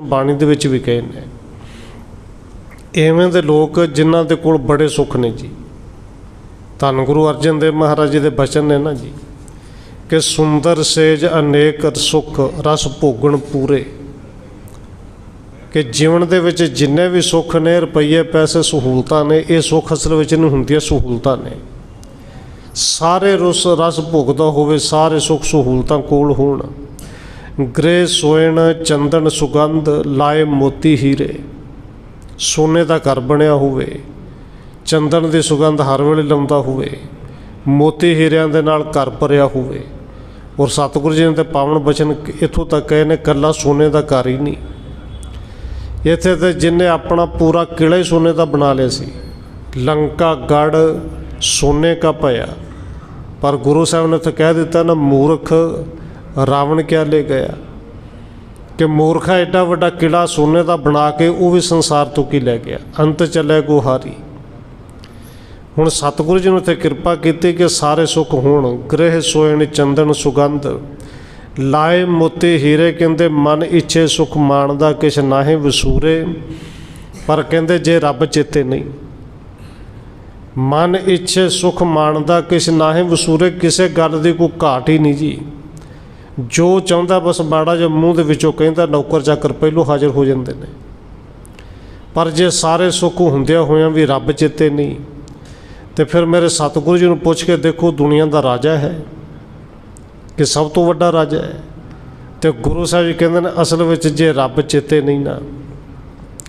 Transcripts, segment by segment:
ਬਾਣੀ ਦੇ ਵਿੱਚ ਵੀ ਕਹੇ ਨੇ। ਐਵੇਂ ਦੇ ਲੋਕ ਜਿਨ੍ਹਾਂ ਦੇ ਕੋਲ ਬੜੇ ਸੁੱਖ ਨੇ ਜੀ। ਧੰਨ ਗੁਰੂ ਅਰਜਨ ਦੇਵ ਮਹਾਰਾਜ ਜੀ ਦੇ ਬਚਨ ਨੇ ਨਾ ਜੀ, ਕਿ ਸੁੰਦਰ ਸੇਜ ਅਨੇਕ ਸੁਖ ਰਸ ਭੋਗਣ ਪੂਰੇ। ਕਿ ਜੀਵਨ ਦੇ ਵਿੱਚ ਜਿੰਨੇ ਵੀ ਸੁੱਖ ਨੇ, ਰੁਪਈਏ, ਪੈਸੇ, ਸਹੂਲਤਾਂ ਨੇ, ਇਹ ਸੁੱਖ ਅਸਲ ਵਿੱਚ ਨਹੀਂ ਹੁੰਦੀਆਂ ਸਹੂਲਤਾਂ ਨੇ। ਸਾਰੇ ਰਸ ਰਸ ਭੋਗਦਾ ਹੋਵੇ, ਸਾਰੇ ਸੁੱਖ ਸਹੂਲਤਾਂ ਕੋਲ ਹੋਣ। ਗ੍ਰੇ ਸੋਇਣ ਚੰਦਨ ਸੁਗੰਧ ਲਾਏ ਮੋਤੀ ਹੀਰੇ। ਸੋਨੇ ਦਾ ਘਰ ਬਣਿਆ ਹੋਵੇ, ਚੰਦਨ ਦੀ ਸੁਗੰਧ ਹਰ ਵੇਲੇ ਲਾਉਂਦਾ ਹੋਵੇ, ਮੋਤੀ ਹੀਰਿਆਂ ਦੇ ਨਾਲ ਘਰ ਭਰਿਆ ਹੋਵੇ। ਔਰ ਸਤਿਗੁਰੂ ਜੀ ਨੇ ਤੇ ਪਾਵਨ ਬਚਨ ਇਥੋਂ ਤੱਕ ਕਹੇ ਨੇ, ਕੱਲਾ ਸੋਨੇ ਦਾ ਘਰ ਹੀ ਨਹੀਂ। ਇੱਥੇ ਤੇ ਜਿਨੇ ਆਪਣਾ ਪੂਰਾ ਕਿਲਾ ਹੀ ਸੋਨੇ ਦਾ ਬਣਾ ਲਿਆ ਸੀ। ਲੰਕਾ ਗੜ ਸੋਨੇ ਕਾ ਭਇਆ। ਪਰ ਗੁਰੂ ਸਾਹਿਬ ਨੇ ਤਾਂ ਕਹਿ ਦਿੱਤਾ, ਨਾ ਮੂਰਖ ਰਾਵਣ ਕਿਆ ਲੈ ਗਿਆ? ਕਿ ਮੂਰਖਾ ਐਡਾ ਵੱਡਾ ਕਿਲਾ ਸੋਨੇ ਦਾ ਬਣਾ ਕੇ ਉਹ ਵੀ ਸੰਸਾਰ ਤੋਂ ਕੀ ਲੈ ਗਿਆ? ਅੰਤ ਚੱਲੇ ਗੁਹਾਰੀ। ਹੁਣ ਸਤਿਗੁਰੂ ਜੀ ਨੇ ਤੇ ਕਿਰਪਾ ਕੀਤੀ ਕਿ ਸਾਰੇ ਸੁੱਖ ਹੋਣ। ਗ੍ਰਹਿ ਸੋਇਣ, ਚੰਦਨ ਸੁਗੰਧ। ਲਾਏ ਮੋਤੀ ਹੀਰੇ ਕਹਿੰਦੇ, ਮਨ ਇੱਛੇ ਸੁਖ ਮਾਣਦਾ, ਕਿਛ ਨਾਹੀਂ ਵਸੂਰੇ। ਪਰ ਕਹਿੰਦੇ, ਜੇ ਰੱਬ ਚੇਤੇ ਨਹੀਂ। ਮਨ ਇੱਛੇ ਸੁਖ ਮਾਣਦਾ, ਕਿਛ ਨਾਹੀਂ ਵਸੂਰੇ। ਕਿਸੇ ਗੱਲ ਦੀ ਕੋਈ ਘਾਟ ਹੀ ਨਹੀਂ ਜੀ। ਜੋ ਚਾਹੁੰਦਾ ਬਸ ਮਾੜਾ ਜਿਹਾ ਮੂੰਹ ਦੇ ਵਿੱਚੋਂ ਕਹਿੰਦਾ, ਨੌਕਰ ਚਾਕਰ ਪਹਿਲੋਂ ਹਾਜ਼ਰ ਹੋ ਜਾਂਦੇ ਨੇ। ਪਰ ਜੇ ਸਾਰੇ ਸੁੱਖ ਹੁੰਦਿਆਂ ਹੋਇਆਂ ਵੀ ਰੱਬ ਚੇਤੇ ਨਹੀਂ, ਤੇ ਫਿਰ ਮੇਰੇ ਸਤਿਗੁਰੂ ਜੀ ਨੂੰ ਪੁੱਛ ਕੇ ਦੇਖੋ, ਦੁਨੀਆ ਦਾ ਰਾਜਾ ਹੈ ਕਿ ਸਭ ਤੋਂ ਵੱਡਾ ਰਾਜਾ ਹੈ? ਤੇ ਗੁਰੂ ਸਾਹਿਬ ਜੀ ਕਹਿੰਦੇ ਨੇ, ਅਸਲ ਵਿੱਚ ਜੇ ਰੱਬ ਚੇਤੇ ਨਹੀਂ ਨਾ,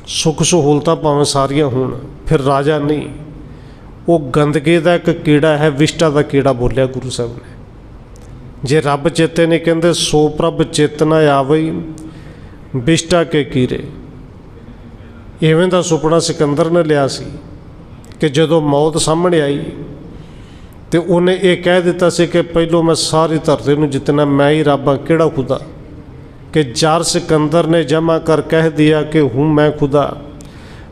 ਸੁੱਖ ਸਹੂਲਤਾਂ ਭਾਵੇਂ ਸਾਰੀਆਂ ਹੋਣ, ਫਿਰ ਰਾਜਾ ਨਹੀਂ। ਉਹ ਗੰਦਗੀ ਦਾ ਇੱਕ ਕੀੜਾ ਹੈ, ਵਿਸ਼ਟਾ ਦਾ ਕੀੜਾ ਬੋਲਿਆ ਗੁਰੂ ਸਾਹਿਬ ਨੇ। ਜੇ ਰੱਬ ਚੇਤੇ ਨਹੀਂ ਕਹਿੰਦੇ, ਸੋ ਪ੍ਰਭ ਚੇਤਨਾ ਆਵਈ, ਬਿਸ਼ਟਾ ਕੇ ਕੀਰੇ। ਇਵੇਂ ਦਾ ਸੁਪਨਾ ਸਿਕੰਦਰ ਨੇ ਲਿਆ ਸੀ ਕਿ ਜਦੋਂ ਮੌਤ ਸਾਹਮਣੇ ਆਈ, ਤੇ ਉਹਨੇ ਇਹ ਕਹਿ ਦਿੱਤਾ ਸੀ ਕਿ ਪਹਿਲੋਂ ਮੈਂ ਸਾਰੀ ਧਰਤੀ ਨੂੰ ਜਿਤਨਾ ਮੈਂ ਹੀ ਰੱਬ ਹਾਂ, ਕਿਹੜਾ ਖੁਦਾ? ਕਿ ਜਰ ਸਿਕੰਦਰ ਨੇ ਜਮਾ ਕਰ ਕਹਿ ਦਿਆ ਕਿ ਹੂੰ, ਮੈਂ ਖੁਦਾ।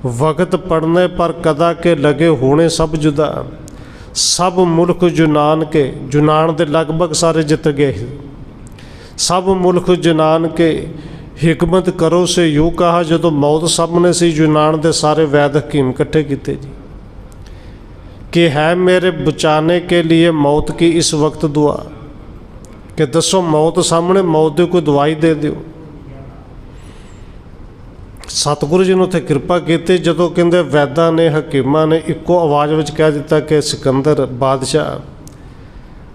ਵਕਤ ਪੜਨੇ ਪਰ ਕਦਾ ਕੇ ਲਗੇ ਹੋਣੇ ਸਭ ਜੁਦਾ। ਸਭ ਮੁਲਕ ਜੁਨਾਨ ਕੇ ਜੁਨਾਨ ਦੇ ਲਗਭਗ ਸਾਰੇ ਜਿੱਤ ਗਏ। ਸਭ ਮੁਲਕ ਜੁਨਾਨ ਕੇ ਹਕਮਤ ਕਰੋ ਸੇ ਯੂ ਕਹਾ, ਜਦੋਂ ਮੌਤ ਸਾਹਮਣੇ ਸੀ ਯੂਨਾਨ ਦੇ ਸਾਰੇ ਵੈਦ ਹਕੀਮ ਇਕੱਠੇ ਕੀਤੇ ਜੀ। ਕਿ ਹੈ ਮੇਰੇ ਬਚਾਨੇ ਕੇ ਲਈ ਮੌਤ ਕੀ ਇਸ ਵਕਤ ਦੁਆ? ਕਿ ਦੱਸੋ ਮੌਤ ਸਾਹਮਣੇ ਮੌਤ ਦੀ ਕੋਈ ਦਵਾਈ ਦੇ ਦਿਓ। ਸਤਿਗੁਰੂ ਜੀ ਨੂੰ ਉੱਥੇ ਕਿਰਪਾ ਕੀਤੀ, ਜਦੋਂ ਕਹਿੰਦੇ ਵੈਦਾਂ ਨੇ, ਹਕੀਮਾਂ ਨੇ, ਇੱਕੋ ਆਵਾਜ਼ ਵਿੱਚ ਕਹਿ ਦਿੱਤਾ ਕਿ ਸਿਕੰਦਰ ਬਾਦਸ਼ਾਹ,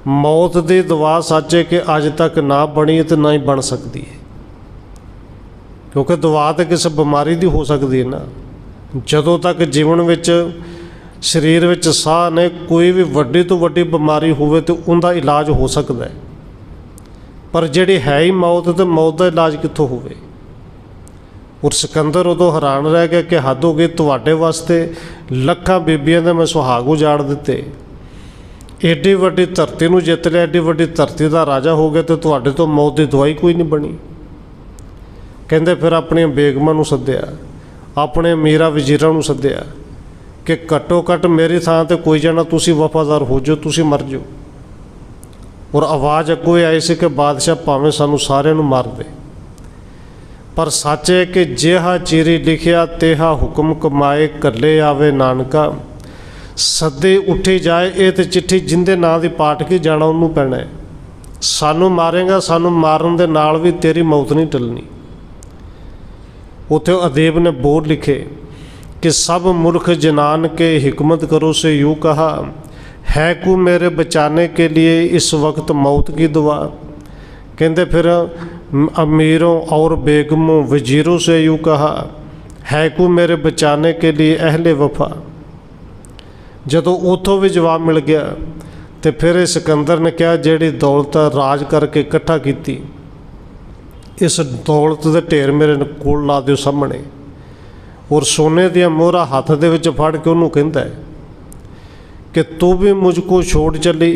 ਮੌਤ ਦੀ ਦਵਾ ਸੱਚੇ ਕਿ ਅੱਜ ਤੱਕ ਨਾ ਬਣੀ ਤੇ ਨਾ ਹੀ ਬਣ ਸਕਦੀ ਹੈ ਕਿਉਂਕਿ ਦਵਾ ਤਾਂ ਕਿਸੇ ਬਿਮਾਰੀ ਦੀ ਹੋ ਸਕਦੀ ਹੈ ਨਾ। ਜਦੋਂ ਤੱਕ ਜੀਵਨ ਵਿੱਚ, ਸਰੀਰ ਵਿੱਚ ਸਾਹ ਨੇ, ਕੋਈ ਵੀ ਵੱਡੀ ਤੋਂ ਵੱਡੀ ਬਿਮਾਰੀ ਹੋਵੇ ਤੇ ਉਹਦਾ ਇਲਾਜ ਹੋ ਸਕਦਾ ਹੈ ਪਰ ਜਿਹੜੀ ਹੈ ਹੀ ਮੌਤ ਤੇ ਮੌਤ ਦਾ ਇਲਾਜ ਕਿੱਥੋਂ ਹੋਵੇ? ਔਰ ਸਿਕੰਦਰ, ਉਦੋਂ ਹੈਰਾਨ ਰਹਿ ਗਿਆ ਕਿ ਹੱਦ ਹੋ ਗਈ ਤੁਹਾਡੇ ਵਾਸਤੇ, ਲੱਖਾਂ ਬੀਬੀਆਂ ਦੇ ਮੈਂ ਸੁਹਾਗ ਉਜਾੜ ਦਿੱਤੇ। ਏਡੀ ਵੱਡੀ ਧਰਤੀ ਨੂੰ ਜਿੱਤ ਲਿਆ, ਏਡੀ ਵੱਡੀ ਧਰਤੀ ਦਾ ਰਾਜਾ ਹੋ ਗਿਆ ਤੇ ਤੁਹਾਡੇ ਤੋਂ ਮੌਤ ਦੀ ਦਵਾਈ ਕੋਈ ਨਹੀਂ ਬਣੀ। ਕਹਿੰਦੇ ਫਿਰ ਆਪਣੀਆਂ ਬੇਗਮਾਂ ਨੂੰ ਸੱਦਿਆ, ਆਪਣੇ ਮੀਰਾ ਵਜ਼ੀਰਾਂ ਨੂੰ ਸੱਦਿਆ ਕਿ ਘੱਟੋ ਘੱਟ ਮੇਰੀ ਥਾਂ ਤੇ ਕੋਈ ਜਣਾ, ਤੁਸੀਂ ਵਫਾਦਾਰ ਹੋ ਜਾਓ, ਤੁਸੀਂ ਮਰ ਜਾਓ। ਔਰ ਆਵਾਜ਼ ਅੱਗੋਂ ਇਹ ਆਈ ਸੀ ਕਿ ਬਾਦਸ਼ਾਹ ਭਾਵੇਂ ਸਾਨੂੰ ਸਾਰਿਆਂ ਨੂੰ ਮਾਰ ਦੇ। ਪਰ ਸਾਚੇ ਕਿ ਜਿਹਾ ਚੀਰੀ ਲਿਖਿਆ ਤੇਹਾ ਹੁਕਮ ਕਮਾਏ ਕੱਲੇ ਆਵੇ ਨਾਨਕਾ। ਸੱਦੇ ਉੱਠੇ ਜਾਏ ਇਹ ਤੇ ਚਿੱਠੀ ਜਿੰਦੇ ਨਾਂ ਦੀ ਪਾਟ ਕੇ ਜਾਣਾ ਉਹਨੂੰ ਪੈਣਾ ਹੈ ਸਾਨੂੰ ਮਾਰੇਗਾ, ਸਾਨੂੰ ਮਾਰਨ ਦੇ ਨਾਲ ਵੀ ਤੇਰੀ ਮੌਤ ਨਹੀਂ ਟਲਣੀ। ਉਥੇ ਅਦੇਬ ਨੇ ਬੋਲ ਲਿਖੇ ਕਿ ਸਭ ਮੁਰਖ ਜਨਾਨ ਕੇ ਹਕਮਤ ਕਰੋ ਸੇ ਯੂ ਕਹਾ। ਹੈ ਕੋ ਮੇਰੇ ਬਚਾਨੇ ਕੇ ਲਈ ਇਸ ਵਕਤ ਮੌਤ ਕੀ ਦੁਆ। ਕਹਿੰਦੇ ਫਿਰ अमीरों और बेगमों वजीरों से यूँ कहा है को मेरे बचाने के लिए अहले वफा ਜਦੋਂ ਉਥੋਂ ਵੀ ਜਵਾਬ ਮਿਲ ਗਿਆ ਤੇ ਫਿਰ ਇਹ ਸਿਕੰਦਰ ਨੇ ਕਿਹਾ ਜਿਹੜੀ ਦੌਲਤ ਰਾਜ ਕਰਕੇ ਇਕੱਠਾ ਕੀਤੀ ਇਸ ਦੌਲਤ ਦੇ ਢੇਰ ਮੇਰੇ ਕੋਲ ਲਾ ਦਿਓ ਸਾਹਮਣੇ ਔਰ ਸੋਨੇ ਦੀਆਂ ਮੋਹਰਾਂ ਹੱਥ ਦੇ ਵਿੱਚ ਫੜ ਕੇ ਉਹਨੂੰ ਕਹਿੰਦਾ ਹੈ ਕਿ ਤੂੰ ਵੀ ਮੁਝ ਕੋ ਛੋੜ ਚਲੀ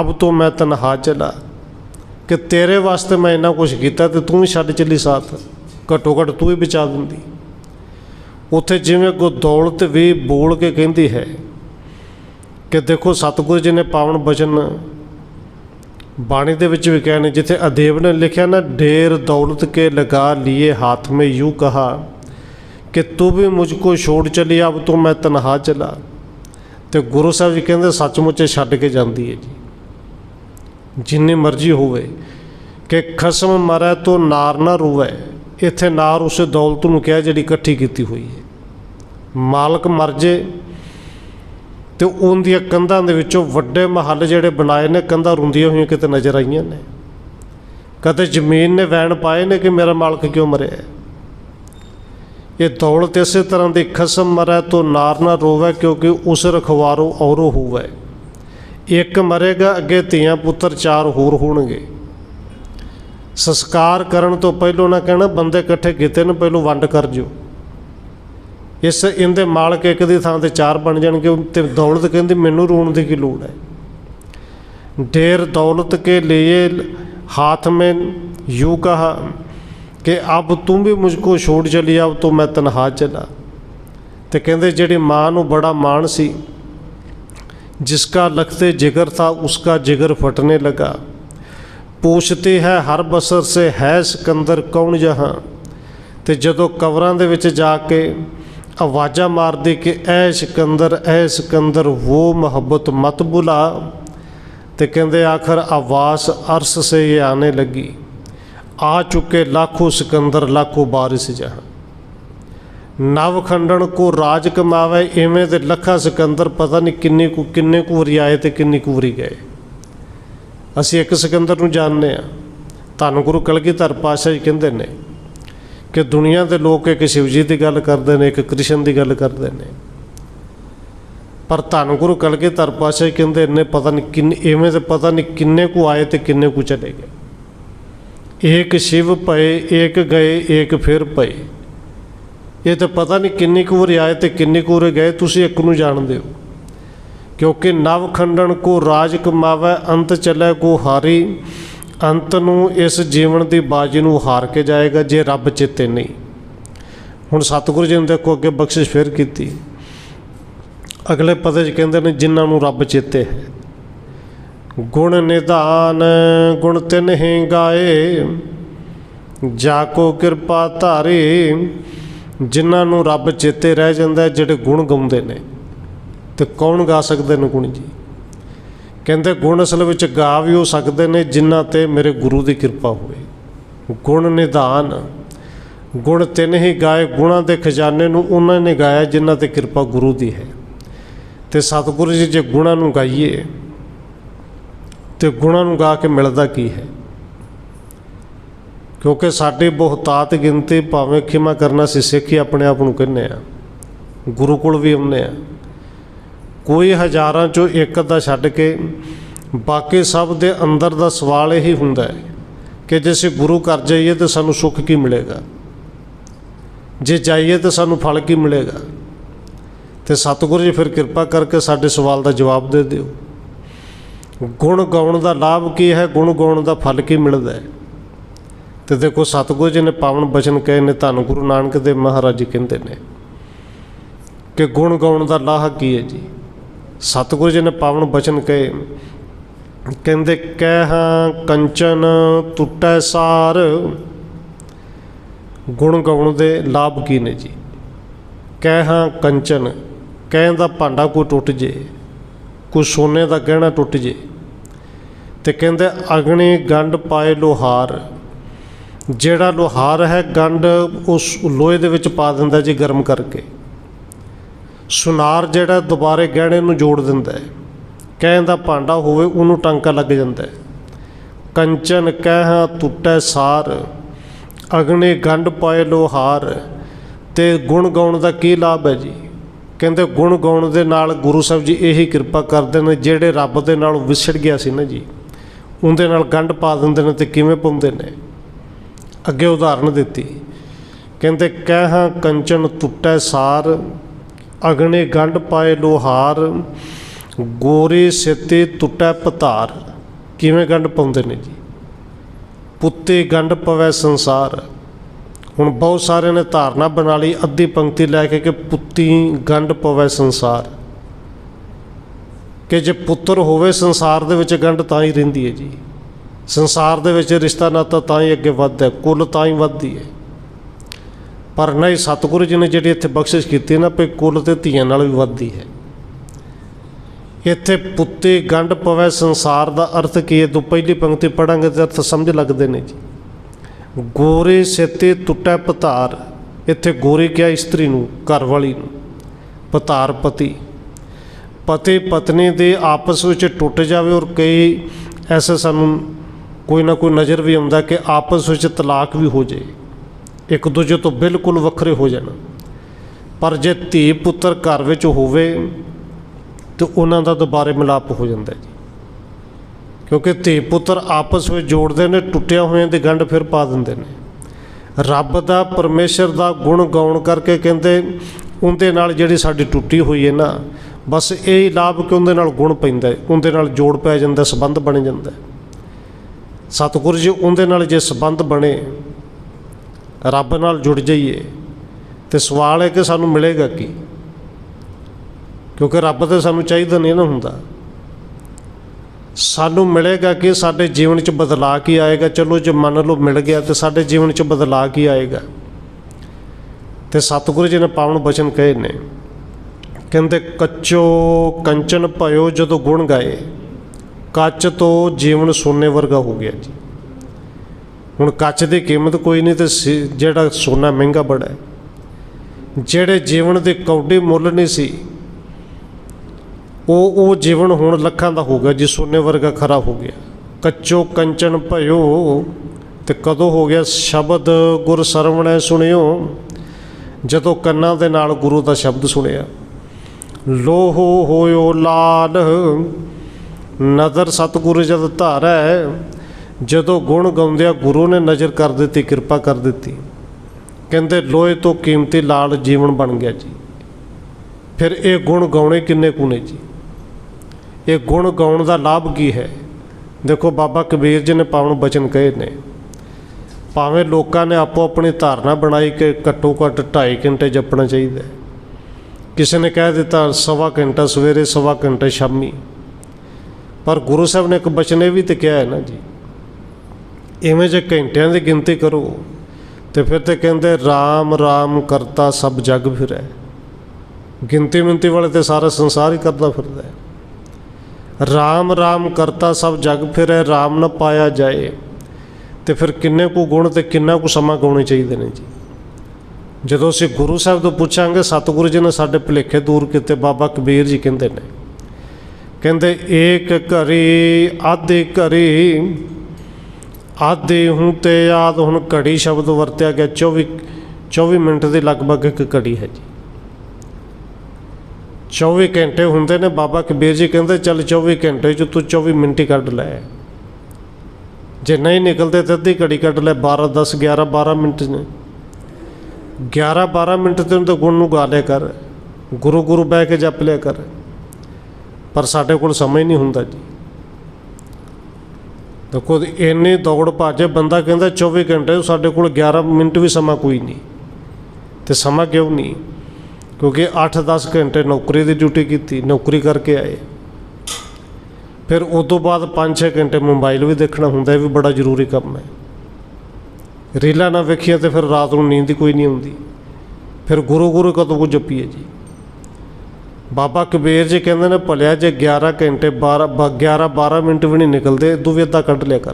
ਅਬ ਤੋਂ ਮੈਂ ਤਨਹਾ ਚਲਾ ਕਿ ਤੇਰੇ ਵਾਸਤੇ ਮੈਂ ਇੰਨਾ ਕੁਝ ਕੀਤਾ ਤੇ ਤੂੰ ਵੀ ਛੱਡ ਚੱਲੀ ਸਾਥ। ਘਟੋ ਘਟ ਤੂੰ ਹੀ ਬਚਾ ਦਿੰਦੀ। ਉੱਥੇ ਜਿਵੇਂ ਕੋ ਦੌਲਤ ਵੀ ਬੋਲ ਕੇ ਕਹਿੰਦੀ ਹੈ ਕਿ ਦੇਖੋ ਸਤਗੁਰੂ ਜੀ ਨੇ ਪਾਵਨ ਬਚਨ ਬਾਣੀ ਦੇ ਵਿੱਚ ਵੀ ਕਹਿੰਦੇ ਜਿੱਥੇ ਅਦੇਵ ਨੇ ਲਿਖਿਆ ਨਾ ਢੇਰ ਦੌਲਤ ਕੇ ਲਗਾ ਲਿਏ ਹੱਥ ਮੇ ਯੂ ਕਹਾ, ਕਿ ਤੂੰ ਵੀ ਮੁਝ ਕੋ ਛੋੜ ਚਲੀ ਅਬ ਤੂੰ ਮੈਂ ਤਨਹਾ ਚਲਾ। ਤੇ ਗੁਰੂ ਸਾਹਿਬ ਜੀ ਕਹਿੰਦੇ, ਸੱਚਮੁੱਚ ਛੱਡ ਕੇ ਜਾਂਦੀ ਹੈ ਜੀ। ਜਿੰਨੀ ਮਰਜ਼ੀ ਹੋਵੇ, ਕਿ ਖਸਮ ਮਰੈ ਤੋ ਨਾਰ ਨਾ ਰੋਵੇ, ਇੱਥੇ ਨਾਰ ਉਸ ਦੌਲਤ ਨੂੰ ਕਿਹਾ ਜਿਹੜੀ ਇਕੱਠੀ ਕੀਤੀ ਹੋਈ ਹੈ। ਮਾਲਕ ਮਰ ਜੇ ਤੇ ਉਹਦੀਆਂ ਕੰਧਾਂ ਦੇ ਵਿੱਚੋਂ ਵੱਡੇ ਮਹੱਲ ਜਿਹੜੇ ਬਣਾਏ ਨੇ, ਕੰਧਾਂ ਰੁੰਦੀਆਂ ਹੋਈਆਂ ਕਿਤੇ ਨਜ਼ਰ ਆਈਆਂ ਨੇ। ਕਦੇ ਜ਼ਮੀਨ ਨੇ ਵੈਣ ਪਾਏ ਨੇ ਕਿ ਮੇਰਾ ਮਾਲਕ ਕਿਉਂ ਮਰਿਆ ਇਹ ਦੌਲਤ ਇਸੇ ਤਰ੍ਹਾਂ ਦੀ ਖਸਮ ਮਰੈ ਤੋ ਨਾਰ ਨਾ ਰੋਵੇ, ਕਿਉਂਕਿ ਉਸ ਰਖਵਾਰੋ ਔਰੋ ਹੋਵੇ। ਇੱਕ ਮਰੇਗਾ ਅੱਗੇ ਧੀਆਂ ਪੁੱਤਰ ਚਾਰ ਹੋਰ ਹੋਣਗੇ ਸੰਸਕਾਰ ਕਰਨ ਤੋਂ ਪਹਿਲਾਂ ਨਾ ਕਹਿਣਾ ਬੰਦੇ ਇਕੱਠੇ ਕੀਤੇ ਨੇ ਪਹਿਲਾਂ ਵੰਡ ਕਰ ਜਿਓ ਇਸ ਇਹਦੇ ਮਾਲਕ ਇੱਕ ਦੀ ਥਾਂ ਤੇ ਚਾਰ ਬਣ ਜਾਣਗੇ ਤੇ ਦੌਲਤ ਕਹਿੰਦੀ ਮੈਨੂੰ ਰੋਣ ਦੀ ਕੀ ਲੋੜ ਹੈ ढेर दौलत के लिए हाथ में यूं कहा ਕਿ ਅਬ ਤੂੰ ਵੀ ਮੁਝਕੋ ਛੋੜ ਚਲੀ ਅਬ ਤੋਂ ਮੈਂ ਤਨਹਾ ਚਲਾ ਤੇ ਕਹਿੰਦੇ ਜਿਹੜੀ ਮਾਂ ਨੂੰ ਬੜਾ ਮਾਣ ਸੀ ਜਿਸਕਾ ਲਖਤੇ ਜਿਗਰ ਥਾ ਉਸਕਾ ਜਿਗਰ ਫਟਨੇ ਲਗਾ पूछती ਹੈ ਹਰ ਬਸਰ ਸੇ ਹੈ ਸਿਕੰਦਰ ਕੌਣ ਜਹਾਂ ਤੇ ਜਦੋਂ ਕਬਰਾਂ ਦੇ ਵਿੱਚ ਜਾ ਕੇ ਆਵਾਜ਼ਾਂ ਮਾਰਦੀ ਕਿ ਐ ਸਿਕੰਦਰ ਐ ਸਿਕੰਦਰ ਉਹ ਮੁਹੱਬਤ ਮਤ ਬੁਲਾ ਤੇ ਕਹਿੰਦੇ ਆਖਰ ਆਵਾਜ਼ ਅਰਸ ਸੇ ਇਹ ਆਨੇ ਲੱਗੀ ਆ ਚੁੱਕੇ ਲਾਖੋ ਸਿਕੰਦਰ ਲਾਖੋ ਬਾਰਿਸ ਜਹਾਂ ਨਵ ਖੰਡਣ ਕੋ ਰਾਜ ਕਮਾਵੇ, ਇਵੇਂ ਦੇ ਲੱਖਾਂ ਸਿਕੰਦਰ ਪਤਾ ਨਹੀਂ ਕਿੰਨੇ ਕੁ ਕਿੰਨੇ ਕੁ ਵਾਰੀ ਆਏ ਤੇ ਕਿੰਨੀ ਕੁ ਵਾਰੀ ਗਏ। ਅਸੀਂ ਇੱਕ ਸਿਕੰਦਰ ਨੂੰ ਜਾਣਦੇ ਆ ਧੰਨ ਗੁਰੂ ਕਲਗੀਧਰ ਪਾਤਸ਼ਾਹ ਜੀ ਕਹਿੰਦੇ ਨੇ ਕਿ ਦੁਨੀਆ ਦੇ ਲੋਕ ਇੱਕ ਸ਼ਿਵਜੀ ਦੀ ਗੱਲ ਕਰਦੇ ਨੇ, ਇੱਕ ਕ੍ਰਿਸ਼ਨ ਦੀ ਗੱਲ ਕਰਦੇ ਨੇ। ਪਰ ਧੰਨ ਗੁਰੂ ਕਲਗੀਧਰ ਪਾਤਸ਼ਾਹ ਜੀ ਕਹਿੰਦੇ ਨੇ, ਪਤਾ ਨਹੀਂ ਕਿੰਨੇ ਐਵੇਂ ਦੇ ਪਤਾ ਨਹੀਂ ਕਿੰਨੇ ਕੁ ਆਏ ਤੇ ਕਿੰਨੇ ਕੁ ਚਲੇ ਗਏ। ਏਕ ਸ਼ਿਵ ਪਏ ਏਕ ਗਏ ਏਕ ਫਿਰ ਪਏ। ਇਹ ਤਾਂ ਪਤਾ ਨਹੀਂ ਕਿੰਨੀ ਕੁ ਵਾਰੀ ਆਏ ਤੇ ਕਿੰਨੀ ਕੁ ਵਾਰੀ ਗਏ, ਤੁਸੀਂ ਇੱਕ ਨੂੰ ਜਾਣਦੇ ਹੋ। ਕਿਉਂਕਿ ਨਵ ਖੰਡਣ ਕੋ ਰਾਜ ਕਮਾਵੇ, ਅੰਤ ਚੱਲੇ ਕੋ ਹਾਰੀ। ਅੰਤ ਨੂੰ ਇਸ ਜੀਵਨ ਦੀ ਬਾਜੀ ਨੂੰ ਹਾਰ ਕੇ ਜਾਏਗਾ ਜੇ ਰੱਬ ਚਿੱਤੇ ਨਹੀਂ। ਹੁਣ ਸਤਿਗੁਰੂ ਜੀ ਨੇ ਦੇਖੋ ਅੱਗੇ ਬਖਸ਼ਿਸ਼ ਫੇਰ ਕੀਤੀ। ਅਗਲੇ ਪਦੇ 'ਚ ਕਹਿੰਦੇ ਨੇ ਜਿਨ੍ਹਾਂ ਨੂੰ ਰੱਬ ਚੇਤੇ ਹੈ। ਗੁਣ ਨਿਧਾਨ, ਗੁਣ ਤਿਨ ਹੀ ਗਾਏ। ਜਾ ਕੋ ਕਿਰਪਾ ਧਾਰੀ। ਜਿਨ੍ਹਾਂ ਨੂੰ ਰੱਬ ਚੇਤੇ ਰਹਿ ਜਾਂਦਾ ਜਿਹੜੇ ਗੁਣ ਗਾਉਂਦੇ ਨੇ। ਤੇ ਕੌਣ ਗਾ ਸਕਦੇ ਨੇ ਗੁਣ ਜੀ? ਕਹਿੰਦੇ ਗੁਣ ਅਸਲ ਵਿੱਚ ਗਾ ਵੀ ਹੋ ਸਕਦੇ ਨੇ ਜਿਨ੍ਹਾਂ ਤੇ ਮੇਰੇ ਗੁਰੂ ਦੀ ਕਿਰਪਾ ਹੋਵੇ। ਗੁਣ ਨਿਧਾਨ। ਗੁਣ ਤਿੰਨ ਹੀ ਗਾਏ, ਗੁਣਾਂ ਦੇ ਖਜ਼ਾਨੇ ਨੂੰ ਉਹਨਾਂ ਨੇ ਗਾਇਆ ਜਿਨ੍ਹਾਂ ਤੇ ਕਿਰਪਾ ਗੁਰੂ ਦੀ ਹੈ। ਤੇ ਸਤਿਗੁਰੂ ਜੀ, ਜੇ ਗੁਣਾਂ ਨੂੰ ਗਾਈਏ, ਤੇ ਗੁਣਾਂ ਨੂੰ ਗਾ ਕੇ ਮਿਲਦਾ ਕੀ ਹੈ? ਕਿਉਂਕਿ ਸਾਡੀ ਬਹੁਤਾਤ ਗਿਣਤੀ ਭਾਵੇਂ ਖਿਮਾ ਕਰਨਾ ਸੀ, ਸਿੱਖ ਹੀ ਆਪਣੇ ਆਪ ਨੂੰ ਕਹਿੰਦੇ ਆ। ਗੁਰੂ ਕੋਲ ਵੀ ਆਉਂਦੇ ਆ। ਕੋਈ ਹਜ਼ਾਰਾਂ ਚੋਂ ਇੱਕ ਦਾ ਛੱਡ ਕੇ ਬਾਕੀ ਸਭ ਦੇ ਅੰਦਰ ਦਾ ਸਵਾਲ ਇਹੀ ਹੁੰਦਾ ਹੈ ਕਿ ਜੇ ਅਸੀਂ ਗੁਰੂ ਘਰ ਜਾਈਏ ਤਾਂ ਸਾਨੂੰ ਸੁੱਖ ਕੀ ਮਿਲੇਗਾ? ਜੇ ਜਾਈਏ ਤਾਂ ਸਾਨੂੰ ਫਲ ਕੀ ਮਿਲੇਗਾ? ਤੇ ਸਤਿਗੁਰੂ ਜੀ ਫਿਰ ਕਿਰਪਾ ਕਰਕੇ ਸਾਡੇ ਸਵਾਲ ਦਾ ਜਵਾਬ ਦੇ ਦਿਓ। ਗੁਣ ਗਾਉਣ ਦਾ ਲਾਭ ਕੀ ਹੈ? ਗੁਣ ਗਾਉਣ ਦਾ ਫਲ ਕੀ ਮਿਲਦਾ ਹੈ? ਤੇ ਦੇਖੋ ਸਤਿਗੁਰੂ ਜੀ ਨੇ ਪਾਵਨ ਬਚਨ ਕਹੇ ਨੇ, ਧੰਨ ਗੁਰੂ ਨਾਨਕ ਦੇਵ ਮਹਾਰਾਜ ਜੀ ਕਹਿੰਦੇ ਨੇ ਕਿ ਗੁਣ ਗਾਉਣ ਦਾ ਲਾਹਾ ਕੀ ਹੈ ਜੀ? ਸਤਿਗੁਰੂ ਜੀ ਨੇ ਪਾਵਨ ਬਚਨ ਕਹੇ, ਕਹਿੰਦੇ, ਕਹਿ ਹਾਂ ਕੰਚਨ ਟੁੱਟੈ ਸਾਰ, ਗੁਣ ਗਾਉਣ ਦੇ ਲਾਭ ਕੀ ਨੇ ਜੀ? ਕਹਿ ਹਾਂ ਕੰਚਨ, ਕਹਿਣ ਦਾ ਭਾਂਡਾ ਕੋਈ ਟੁੱਟ ਜੇ, ਕੋਈ ਸੋਨੇ ਦਾ ਗਹਿਣਾ ਟੁੱਟ ਜੇ, ਤੇ ਕਹਿੰਦੇ ਅਗਣੀ ਗੰਢ ਪਾਏ ਲੋਹਾਰ ਜਿਹੜਾ ਲੋਹਾਰ ਹੈ ਗੰਢ, ਉਸ ਲੋਹੇ ਦੇ ਵਿੱਚ ਪਾ ਦਿੰਦਾ ਜੀ ਗਰਮ ਕਰਕੇ। ਸੁਨਾਰ ਜਿਹੜਾ ਦੁਬਾਰੇ ਗਹਿਣੇ ਨੂੰ ਜੋੜ ਦਿੰਦਾ ਹੈ। ਕਹਿਣ ਦਾ ਭਾਂਡਾ ਹੋਵੇ, ਉਹਨੂੰ ਟਾਂਕਾ ਲੱਗ ਜਾਂਦਾ ਹੈ। ਕੰਚਨ ਕਹਿ ਟੁੱਟੈ ਸਾਰ, ਅਗਨੇ ਗੰਢ ਪਾਏ ਲੋਹਾਰ, ਤੇ ਗੁਣ ਗਾਉਣ ਦਾ ਕੀ ਲਾਭ ਹੈ ਜੀ? ਕਹਿੰਦੇ ਗੁਣ ਗਾਉਣ ਦੇ ਨਾਲ ਗੁਰੂ ਸਾਹਿਬ ਜੀ ਇਹੀ ਕਿਰਪਾ ਕਰਦੇ ਨੇ, ਜਿਹੜੇ ਰੱਬ ਦੇ ਨਾਲ ਵਿਛੜ ਗਿਆ ਸੀ ਨਾ ਜੀ, ਉਹਦੇ ਨਾਲ ਗੰਢ ਪਾ ਦਿੰਦੇ ਨੇ ਤੇ ਕਿਵੇਂ ਪਾਉਂਦੇ ਨੇ? ਅੱਗੇ ਉਦਾਹਰਨ ਦਿੱਤੀ। ਕਹਿੰਦੇ, ਕਹਿ ਕੰਚਨ ਟੁੱਟੈ ਸਾਰ, ਅਗਨੇ ਗੰਢ ਪਾਏ ਲੋਹਾਰ, ਗੋਰੇ ਸਿੱਤੇ ਟੁੱਟੈ ਪਤਾਰ। ਕਿਵੇਂ ਗੰਢ ਪਾਉਂਦੇ ਨੇ ਜੀ? ਪੁੱਤੇ ਗੰਢ ਪਵੇ ਸੰਸਾਰ। ਹੁਣ ਬਹੁਤ ਸਾਰਿਆਂ ਨੇ ਧਾਰਨਾ ਬਣਾ ਲਈ, ਅੱਧੀ ਪੰਕਤੀ ਲੈ ਕੇ ਕਿ ਪੁੱਤੀ ਗੰਢ ਪਵੇ ਸੰਸਾਰ। ਕਿ ਜੇ ਪੁੱਤਰ ਹੋਵੇ ਸੰਸਾਰ ਦੇ ਵਿੱਚ ਗੰਢ ਤਾਂ ਹੀ ਰਹਿੰਦੀ ਹੈ ਜੀ। ਸੰਸਾਰ ਦੇ ਵਿੱਚ ਰਿਸ਼ਤਾ ਨਾਤਾ ਤਾਂ ਹੀ ਅੱਗੇ ਵੱਧਦਾ ਕੁੱਲ ਤਾਂ ਹੀ ਵੱਧਦੀ ਹੈ। ਪਰ ਨਹੀਂ ਸਤਿਗੁਰੂ ਜੀ ਨੇ ਜਿਹੜੀ ਇੱਥੇ ਬਖਸ਼ਿਸ਼ ਕੀਤੀ ਨਾ, ਵੀ ਕੁੱਲ ਤੇ ਧੀਆਂ ਨਾਲ ਵੀ ਵੱਧਦੀ ਹੈ। ਇੱਥੇ ਪੁੱਤੇ ਗੰਢ ਪਵੇ ਸੰਸਾਰ ਦਾ ਅਰਥ ਕੀ ਹੈ? ਤੋਂ ਪਹਿਲੀ ਪੰਕਤੀ ਪੜਾਂਗੇ ਤੇ ਅਰਥ ਸਮਝ ਲੱਗਦੇ ਨੇ ਜੀ। ਗੋਰੇ ਸੇਤੇ ਟੁੱਟੈ ਪਤਾਰ, ਇੱਥੇ ਗੋਰੇ ਕਿਹਾ ਇਸਤਰੀ ਨੂੰ ਘਰ ਵਾਲੀ ਨੂੰ, ਪਤਾਰ ਪਤੀ। ਪਤੀ ਪਤਨੀ ਦੇ ਆਪਸ ਵਿੱਚ ਟੁੱਟ ਜਾਵੇ ਔਰ ਕਈ ਐਸੇ ਸਾਨੂੰ ਕੋਈ ਨਾ ਕੋਈ ਨਜ਼ਰ ਵੀ ਆਉਂਦਾ ਕਿ ਆਪਸ ਵਿੱਚ ਤਲਾਕ ਵੀ ਹੋ ਜਾਏ। ਇੱਕ ਦੂਜੇ ਤੋਂ ਬਿਲਕੁਲ ਵੱਖਰੇ ਹੋ ਜਾਣ। ਪਰ ਜੇ ਧੀ ਪੁੱਤਰ ਘਰ ਵਿੱਚ ਹੋਵੇ, ਤੇ ਉਹਨਾਂ ਦਾ ਦੁਬਾਰੇ ਮਿਲਾਪ ਹੋ ਜਾਂਦਾ ਜੀ। ਕਿਉਂਕਿ ਧੀ ਪੁੱਤਰ ਆਪਸ ਵਿੱਚ ਜੋੜਦੇ ਨੇ, ਟੁੱਟਿਆ ਹੋਇਆਂ ਦੀ ਗੰਢ ਫਿਰ ਪਾ ਦਿੰਦੇ ਨੇ। ਰੱਬ ਦਾ, ਪਰਮੇਸ਼ਰ ਦਾ ਗੁਣ ਗਾਉਣ ਕਰਕੇ ਕਹਿੰਦੇ, ਉਹਦੇ ਨਾਲ ਜਿਹੜੀ ਸਾਡੀ ਟੁੱਟੀ ਹੋਈ ਹੈ ਨਾ, ਬਸ ਇਹ ਹੀ ਲਾਭ ਕਿ ਉਹਦੇ ਨਾਲ ਗੁਣ ਪੈਂਦਾ ਹੈ, ਉਹਦੇ ਨਾਲ ਜੋੜ ਪੈ ਜਾਂਦਾ, ਸੰਬੰਧ ਬਣ ਜਾਂਦਾ ਹੈ। ਸਤਿਗੁਰੂ ਜੀ ਉਹਦੇ ਨਾਲ ਜੇ ਸੰਬੰਧ ਬਣੇ, ਰੱਬ ਨਾਲ ਜੁੜ ਜਾਈਏ, ਤੇ ਸਵਾਲ ਹੈ ਕਿ ਸਾਨੂੰ ਮਿਲੇਗਾ ਕੀ? ਕਿਉਂਕਿ ਰੱਬ ਤੇ ਸਾਨੂੰ ਚਾਹੀਦਾ ਨਹੀਂ ਨਾ ਹੁੰਦਾ। ਸਾਨੂੰ ਮਿਲੇਗਾ ਕਿ? ਸਾਡੇ ਜੀਵਨ 'ਚ ਬਦਲਾਅ ਕੀ ਆਏਗਾ? ਚਲੋ ਜੇ ਮੰਨ ਲਓ ਮਿਲ ਗਿਆ ਤੇ ਸਾਡੇ ਜੀਵਨ 'ਚ ਬਦਲਾਅ ਕੀ ਆਏਗਾ? ਤੇ ਸਤਿਗੁਰੂ ਜੀ ਨੇ ਪਾਵਨ ਬਚਨ ਕਹੇ ਨੇ, ਕਹਿੰਦੇ, ਕੱਚੋ ਕੰਚਨ ਭਇਓ ਜਦੋਂ ਗੁਣ ਗਾਏ ਕੱਚ ਤੋਂ ਜੀਵਨ ਸੋਨੇ ਵਰਗਾ ਹੋ ਗਿਆ ਜੀ। ਹੁਣ ਕੱਚ ਦੀ ਕੀਮਤ ਕੋਈ ਨਹੀਂ ਤੇ ਸੀ- ਜਿਹੜਾ ਸੋਨਾ ਮਹਿੰਗਾ ਬੜਾ ਹੈ। ਜਿਹੜੇ ਜੀਵਨ ਦੇ ਕੌਡੀ ਮੁੱਲ ਨਹੀਂ ਸੀ, ਉਹ ਉਹ ਜੀਵਨ ਹੁਣ ਲੱਖਾਂ ਦਾ ਹੋ ਗਿਆ ਜੀ, ਸੋਨੇ ਵਰਗਾ ਖਰਾ ਹੋ ਗਿਆ। ਕੱਚੋ ਕੰਚਨ ਭਇਓ ਤੇ ਕਦੋਂ ਹੋ ਗਿਆ ਸ਼ਬਦ ਗੁਰ ਸਰਵਣੈ ਸੁਣਿਓ। ਜਦੋਂ ਕੰਨਾਂ ਦੇ ਨਾਲ ਗੁਰੂ ਦਾ ਸ਼ਬਦ ਸੁਣਿਆ। ਲੋਹੋ ਹੋਇਓ ਲਾਲ ਨਜ਼ਰ ਸਤਿਗੁਰੂ ਜਦ ਧਾਰੈ ਜਦੋਂ ਗੁਣ ਗਾਉਂਦਿਆਂ ਗੁਰੂ ਨੇ ਨਜ਼ਰ ਕਰ ਦਿੱਤੀ, ਕਿਰਪਾ ਕਰ ਦਿੱਤੀ। ਕਹਿੰਦੇ, ਲੋਹੇ ਤੋਂ ਕੀਮਤੀ ਲਾਲ ਜੀਵਨ ਬਣ ਗਿਆ ਜੀ। ਫਿਰ ਇਹ ਗੁਣ ਗਾਉਣੇ ਕਿੰਨੇ ਕੁ ਜੀ? ਇਹ ਗੁਣ ਗਾਉਣ ਦਾ ਲਾਭ ਕੀ ਹੈ? ਦੇਖੋ, ਬਾਬਾ ਕਬੀਰ ਜੀ ਨੇ ਪਾਵਨ ਬਚਨ ਕਹੇ ਨੇ, ਭਾਵੇਂ ਲੋਕਾਂ ਨੇ ਆਪੋ ਆਪਣੀ ਧਾਰਨਾ ਬਣਾਈ ਕਿ ਘੱਟੋ ਘੱਟ 2.5 ਘੰਟੇ ਜਪਣਾ ਚਾਹੀਦਾ ਕਿਸੇ ਨੇ ਕਹਿ ਦਿੱਤਾ, ਸਵਾ ਘੰਟਾ ਸਵੇਰੇ, ਸਵਾ ਘੰਟਾ ਸ਼ਾਮੀ। ਪਰ ਗੁਰੂ ਸਾਹਿਬ ਨੇ ਇੱਕ ਬਚਨ ਇਹ ਵੀ ਤੇ ਕਿਹਾ ਹੈ ਨਾ ਜੀ, ਇਵੇਂ ਜੇ ਘੰਟਿਆਂ ਦੀ ਗਿਣਤੀ ਕਰੋ, ਤੇ ਫਿਰ ਤੇ ਕਹਿੰਦੇ RAM RAM ਕਰਤਾ ਸਭ ਜਗ ਫਿਰੈ। ਗਿਣਤੀ ਮਿੰਤੀ ਵਾਲੇ ਤੇ ਸਾਰਾ ਸੰਸਾਰ ਹੀ ਕਰਦਾ ਫਿਰਦਾ ਹੈ। RAM RAM ਕਰਤਾ ਸਭ ਜਗ ਫਿਰੈ RAM ਨ ਪਾਇਆ ਜਾਏ। ਤੇ ਫਿਰ ਕਿੰਨੇ ਕੁ ਗੁਣ ਤੇ ਕਿੰਨਾ ਕੁ ਸਮਾਂ ਗਾਉਣੇ ਚਾਹੀਦੇ ਨੇ ਜੀ? ਜਦੋਂ ਅਸੀਂ ਗੁਰੂ ਸਾਹਿਬ ਤੋਂ ਪੁੱਛਾਂਗੇ, ਸਤਿਗੁਰੂ ਜੀ ਨੇ ਸਾਡੇ ਭੁਲੇਖੇ ਦੂਰ ਕੀਤੇ, ਬਾਬਾ ਕਬੀਰ ਜੀ ਕਹਿੰਦੇ ਨੇ ਕਹਿੰਦੇ, ਏਕ ਘਰੀ ਆਧੇ ਘਰੀ ਆਧੇ ਹੂੰ ਤੇ ਯਾਦ ਹੁਣ ਘੜੀ ਸ਼ਬਦ ਵਰਤਿਆ ਗਿਆ। 24 24 ਮਿੰਟ ਦੇ ਲਗਭਗ ਇੱਕ ਘੜੀ ਹੈ ਜੀ। 24 ਘੰਟੇ ਹੁੰਦੇ ਨੇ। ਬਾਬਾ ਕਬੀਰ ਜੀ ਕਹਿੰਦੇ, ਚੱਲ 24 ਘੰਟੇ ਚ ਤੂੰ 24 ਮਿੰਟ ਹੀ ਕੱਢ ਲੈ। ਜੇ ਨਹੀਂ ਨਿਕਲਦੇ ਤਾਂ ਅੱਧੀ ਘੜੀ ਕੱਢ ਲੈ। 12 10 11 12 ਮਿੰਟ ਨੇ। 11 12 ਮਿੰਟ ਤੇ ਉਹਦੇ ਗੁਣ ਨੂੰ ਗਾ ਲਿਆ ਕਰ। ਗੁਰੂ ਗੁਰੂ ਬਹਿ ਕੇ ਜਪ ਲਿਆ ਕਰ। ਪਰ ਸਾਡੇ ਕੋਲ ਸਮਾਂ ਹੀ ਨਹੀਂ ਹੁੰਦਾ ਜੀ। ਦੇਖੋ ਇੰਨੀ ਦੌੜ ਭੱਜ ਬੰਦਾ ਕਹਿੰਦਾ 24 ਘੰਟੇ, ਸਾਡੇ ਕੋਲ 11 ਮਿੰਟ ਵੀ ਸਮਾਂ ਕੋਈ ਨਹੀਂ। ਤੇ ਸਮਾਂ ਕਿਉਂ ਨਹੀਂ? ਕਿਉਂਕਿ 8-10 ਘੰਟੇ ਨੌਕਰੀ ਦੀ ਡਿਊਟੀ ਕੀਤੀ, ਨੌਕਰੀ ਕਰਕੇ ਆਏ। ਫਿਰ ਉਸ ਤੋਂ ਬਾਅਦ 5-6 ਘੰਟੇ ਮੋਬਾਈਲ ਵੀ ਦੇਖਣਾ ਹੁੰਦਾ, ਇਹ ਵੀ ਬੜਾ ਜ਼ਰੂਰੀ ਕੰਮ ਹੈ। ਰੀਲਾਂ ਨਾ ਵੇਖੀਏ ਤੇ ਫਿਰ ਰਾਤ ਨੂੰ ਨੀਂਦ ਹੀ ਕੋਈ ਨਹੀਂ ਆਉਂਦੀ। ਫਿਰ ਗੁਰੂ ਗੁਰੂ ਕਦੋਂ ਕੋ ਜਪੀਏ ਜੀ? ਬਾਬਾ ਕਬੀਰ ਜੀ ਕਹਿੰਦੇ ਨੇ, ਭਲਿਆ ਜੇ 11 ਘੰਟੇ 12 11 12 ਮਿੰਟ ਵੀ ਨਹੀਂ ਨਿਕਲਦੇ ਤੂੰ ਵੀ ਅੱਧਾ ਕੱਢ ਲਿਆ ਕਰ।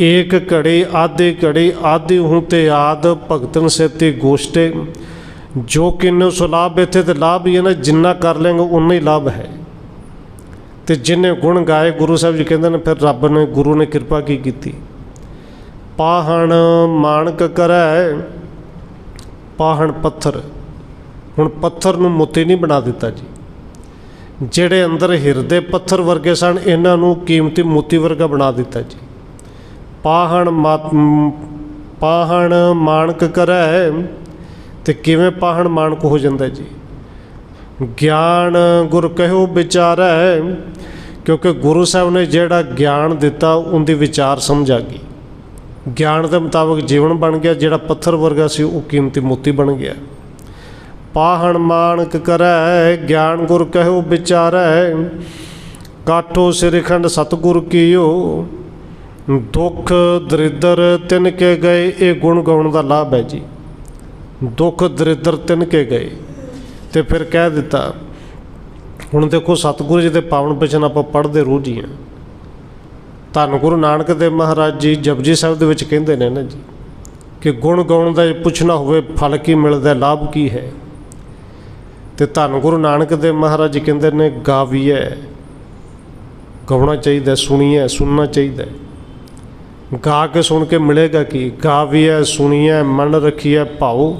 ਏਕ ਘੜੀ, ਆਧੇ ਘੜੀ, ਆਧੀ ਹੂੰ ਤੇ ਯਾਦ ਭਗਤਨ ਸੇਤੀ ਗੋਸ਼ਟੇ। ਜੋ ਕਿੰਨੂ ਸੁਲਾਭ ਇੱਥੇ ਤੇ ਲਾਭ ਹੀ ਹੈ ਨਾ, ਜਿੰਨਾ ਕਰ ਲੈਂਗੇ ਉਨਾ ਹੀ ਲਾਭ ਹੈ। ਤੇ ਜਿਨੇ ਗੁਣ ਗਾਏ, ਗੁਰੂ ਸਾਹਿਬ ਜੀ ਕਹਿੰਦੇ ਨੇ, ਫਿਰ ਰੱਬ ਨੇ, ਗੁਰੂ ਨੇ ਕਿਰਪਾ ਕੀ ਕੀਤੀ? ਪਾਹਣ ਮਾਣਕ ਕਰੈ, ਪਾਹਣ ਪੱਥਰ। ਹੁਣ ਪੱਥਰ ਨੂੰ ਮੋਤੀ ਨਹੀਂ ਬਣਾ ਦਿੱਤਾ ਜੀ। ਜਿਹੜੇ ਅੰਦਰ ਹਿਰਦੇ ਪੱਥਰ ਵਰਗੇ ਸਨ, ਇਹਨਾਂ ਨੂੰ ਕੀਮਤੀ ਮੋਤੀ ਵਰਗਾ ਬਣਾ ਦਿੱਤਾ ਜੀ। ਪਾਹਣ ਮਾਤ- ਪਾਹਣ ਮਾਣਕ ਕਰੈ ਤੇ ਕਿਵੇਂ ਪਾਹਣ ਮਾਣਕ ਹੋ ਜਾਂਦਾ ਜੀ? ਗਿਆਨ ਗੁਰ ਕਹਿਓ ਵਿਚਾਰੈ, ਕਿਉਂਕਿ ਗੁਰੂ ਸਾਹਿਬ ਨੇ ਜਿਹੜਾ ਗਿਆਨ ਦਿੱਤਾ, ਉਹਦੀ ਵਿਚਾਰ ਸਮਝ ਆ ਗਈ। ਗਿਆਨ ਦੇ ਮੁਤਾਬਕ ਜੀਵਨ ਬਣ ਗਿਆ, ਜਿਹੜਾ ਪੱਥਰ ਵਰਗਾ ਸੀ, ਉਹ ਕੀਮਤੀ ਮੋਤੀ ਬਣ ਗਿਆ। ਪਾਹਣ ਮਾਣਕ ਕਰੈ, ਗਿਆਨ ਗੁਰ ਕਹਿਓ ਵਿਚਾਰੈ। ਕਾਠੋ ਸ੍ਰੀਖੰਡ ਸਤਿਗੁਰ ਕੀਓ, ਦੁੱਖ ਦਰਿਦਰ ਤਿਨ ਕੇ ਗਏ, ਇਹ ਗੁਣ ਗਾਉਣ ਦਾ ਲਾਭ ਹੈ ਜੀ। ਦੁੱਖ ਦਰਿਦਰ ਤਿਨ ਕੇ ਗਏ। ਤੇ ਫਿਰ ਕਹਿ ਦਿੱਤਾ, ਹੁਣ ਦੇਖੋ ਸਤਿਗੁਰੂ ਜੀ ਦੇ ਪਾਵਨ ਬਚਨ ਆਪਾਂ ਪੜ੍ਹਦੇ ਰੋਜ਼ ਹੀ ਹਾਂ। ਧੰਨ ਗੁਰੂ ਨਾਨਕ ਦੇਵ ਮਹਾਰਾਜ ਜੀ ਜਪਜੀ ਸਾਹਿਬ ਦੇ ਵਿੱਚ ਕਹਿੰਦੇ ਨੇ ਨਾ ਜੀ, ਕਿ ਗੁਣ ਗਾਉਣ ਦਾ ਪੁੱਛਣਾ ਹੋਵੇ, ਫਲ ਕੀ ਮਿਲਦਾ, ਲਾਭ ਕੀ ਹੈ? ਤੇ ਧੰਨ ਗੁਰੂ ਨਾਨਕ ਦੇਵ ਮਹਾਰਾਜ ਜੀ ਕਹਿੰਦੇ ਨੇ ਗਾਵੀਐ ਗਾਉਣਾ ਚਾਹੀਦਾ ਸੁਣੀਏ ਸੁਣਨਾ ਚਾਹੀਦਾ। ਗਾ ਕੇ ਸੁਣ ਕੇ ਮਿਲੇਗਾ ਕੀ? ਗਾਵੀਐ ਸੁਣੀਐ, ਮਨ ਰੱਖੀਏ ਭਾਉ,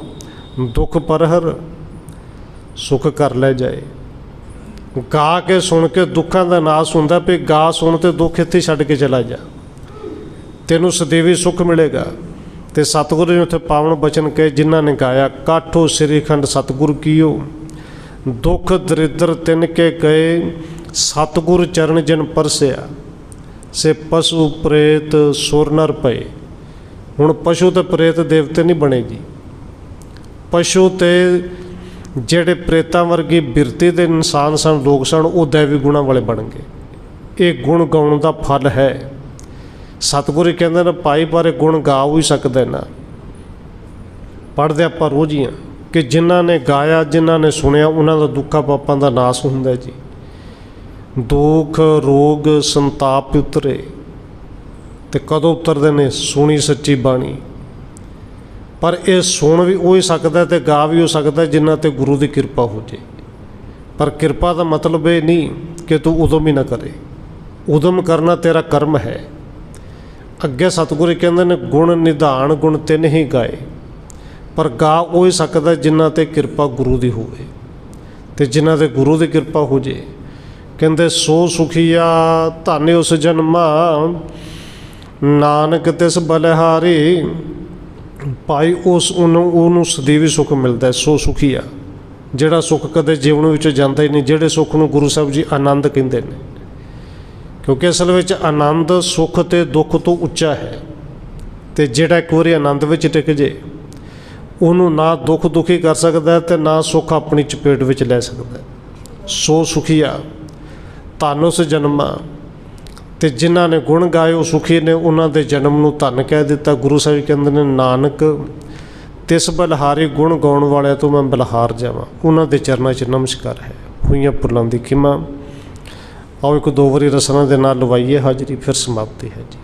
ਦੁੱਖ ਪਰਹਰ, ਸੁਖ ਕਰ ਲੈ ਜਾਏ। ਗਾ ਕੇ ਸੁਣ ਕੇ ਦੁੱਖਾਂ ਦਾ ਨਾਸ ਹੁੰਦਾ ਵੀ ਗਾ ਸੁਣ ਤੇ ਦੁੱਖ ਇੱਥੇ ਛੱਡ ਕੇ ਚਲਾ ਜਾ। ਤੈਨੂੰ ਸਦੀਵੀ ਸੁਖ ਮਿਲੇਗਾ। ਤੇ ਸਤਿਗੁਰੂ ਨੇ ਉੱਥੇ ਪਾਵਨ ਬਚਨ ਕਹੇ, ਜਿਨ੍ਹਾਂ ਨੇ ਗਾਇਆ, ਕਾਠੋ ਸ੍ਰੀਖੰਡ ਸਤਿਗੁਰ ਕੀਓ। ਦੁੱਖ ਦਰਿਦਰ ਤਿਨ ਕੇ ਗਏ, ਸਤਿਗੁਰ ਚਰਨ ਜਿਨ ਪਰਸਿਆ। ਸੇ ਪਸ਼ੂ ਪ੍ਰੇਤ ਸੁਰ ਨਰ ਪਏ। ਹੁਣ ਪਸ਼ੂ ਤੇ ਪ੍ਰੇਤ ਦੇਵਤੇ ਨਹੀਂ ਬਣੇ ਜੀ ਪਸ਼ੂ ਤੇ ਜਿਹੜੇ ਪ੍ਰੇਤਾਂ ਵਰਗੀ ਬਿਰਤੀ ਦੇ ਇਨਸਾਨ ਸਨ, ਲੋਕ ਸਨ, ਉਹ ਦੇਵੀ ਗੁਣਾਂ ਵਾਲੇ ਬਣ ਗਏ। ਇਹ ਗੁਣ ਗਾਉਣ ਦਾ ਫਲ ਹੈ। ਸਤਿਗੁਰੂ ਕਹਿੰਦੇ ਨੇ ਪਾਈ ਬਾਰੇ ਗੁਣ ਗਾ ਹੀ ਸਕਦੇ ਨਾ। ਪੜ੍ਹਦੇ ਆਪਾਂ ਰੋਜ਼ ਹੀ ਹਾਂ। ਕਿ ਜਿਨ੍ਹਾਂ ਨੇ ਗਾਇਆ, ਜਿਨ੍ਹਾਂ ਨੇ ਸੁਣਿਆ, ਉਹਨਾਂ ਦਾ ਦੁੱਖਾਂ ਪਾਪਾਂ ਦਾ ਨਾਸ ਹੁੰਦਾ ਜੀ। ਦੁੱਖ, ਰੋਗ, ਸੰਤਾਪ ਉਤਰੇ ਤੇ ਕਦੋਂ ਉਤਰਦੇ ਨੇ? ਸੁਣੀ ਸੱਚੀ ਬਾਣੀ। ਪਰ ਇਹ ਸੁਣ ਵੀ ਉਹ ਹੀ ਸਕਦਾ ਤੇ ਗਾ ਵੀ ਹੋ ਸਕਦਾ ਜਿਨ੍ਹਾਂ ਤੇ ਗੁਰੂ ਦੀ ਕਿਰਪਾ ਹੋ ਜੇ। ਪਰ ਕਿਰਪਾ ਦਾ ਮਤਲਬ ਇਹ ਨਹੀਂ ਕਿ ਤੂੰ ਉਦਮ ਹੀ ਨਾ ਕਰੇ। ਉਦਮ ਕਰਨਾ ਤੇਰਾ ਕਰਮ ਹੈ। ਅੱਗੇ ਸਤਿਗੁਰੂ ਕਹਿੰਦੇ ਨੇ, ਗੁਣ ਨਿਧਾਨ ਗੁਣ ਤਿੰਨ ਹੀ ਗਾਏ। ਪਰ ਗਾ ਉਹ ਹੀ ਸਕਦਾ ਜਿਨ੍ਹਾਂ ਤੇ ਕਿਰਪਾ ਗੁਰੂ ਦੀ ਹੋਵੇ ਤੇ ਜਿਨ੍ਹਾਂ ਤੇ ਗੁਰੂ ਦੀ ਕਿਰਪਾ ਹੋ ਜੇ। ਕਹਿੰਦੇ ਸੋ ਸੁਖੀਆ ਧੰਨ ਉਸ ਜਨਮਾ ਨਾਨਕ ਤਿਸ ਬਲਿਹਾਰੀ ਭਾਈ ਉਸ ਉਹਨੂੰ ਉਹਨੂੰ ਸਦੀਵੀ ਸੁੱਖ ਮਿਲਦਾ ਹੈ, ਸੋ ਸੁਖੀਆ ਜਿਹੜਾ ਸੁੱਖ ਕਦੇ ਜੀਵਨ ਵਿੱਚ ਜਾਂਦਾ ਹੀ ਨਹੀਂ ਜਿਹੜੇ ਸੁੱਖ ਨੂੰ ਗੁਰੂ ਸਾਹਿਬ ਜੀ ਆਨੰਦ ਕਹਿੰਦੇ ਨੇ। ਕਿਉਂਕਿ ਅਸਲ ਵਿੱਚ ਆਨੰਦ ਸੁੱਖ ਤੇ ਦੁੱਖ ਤੋਂ ਉੱਚਾ ਹੈ ਤੇ ਜਿਹੜਾ ਇੱਕ ਵਾਰੀ ਆਨੰਦ ਵਿੱਚ ਟਿਕ ਜੇ ਉਹਨੂੰ ਨਾ ਦੁੱਖ ਦੁਖੀ ਕਰ ਸਕਦਾ ਹੈ ਤੇ ਨਾ ਸੁੱਖ ਆਪਣੀ ਚਪੇਟ ਵਿੱਚ ਲੈ ਸਕਦਾ ਹੈ। ਸੋ ਸੁਖੀਆ, ਧੰਨ ਉਸ ਜਨਮਾ ਤੇ ਜਿਨ੍ਹਾਂ ਨੇ ਗੁਣ ਗਾਏ, ਉਹ ਸੁਖੀ ਨੇ, ਉਹਨਾਂ ਦੇ ਜਨਮ ਨੂੰ ਧੰਨ ਕਹਿ ਦਿੱਤਾ। ਗੁਰੂ ਸਾਹਿਬ ਕਹਿੰਦੇ ਨੇ, ਨਾਨਕ, ਤਿਸ ਬਲਹਾਰੀ ਗੁਣ ਗਾਉਣ ਵਾਲਿਆਂ ਤੋਂ ਮੈਂ ਬਲਹਾਰ ਜਾਵਾਂ। ਉਹਨਾਂ ਦੇ ਚਰਨਾਂ 'ਚ ਨਮਸਕਾਰ ਹੈ। ਹੋਈਆਂ ਪੁਰਲਾਂ ਦੀ ਖਿਮਾ। ਆਓ ਇੱਕ ਦੋ ਵਾਰੀ ਰਸਨਾ ਦੇ ਨਾਲ ਲਵਾਈਏ। ਹਾਜ਼ਰੀ ਫਿਰ ਸਮਾਪਤੀ ਹੈ ਜੀ।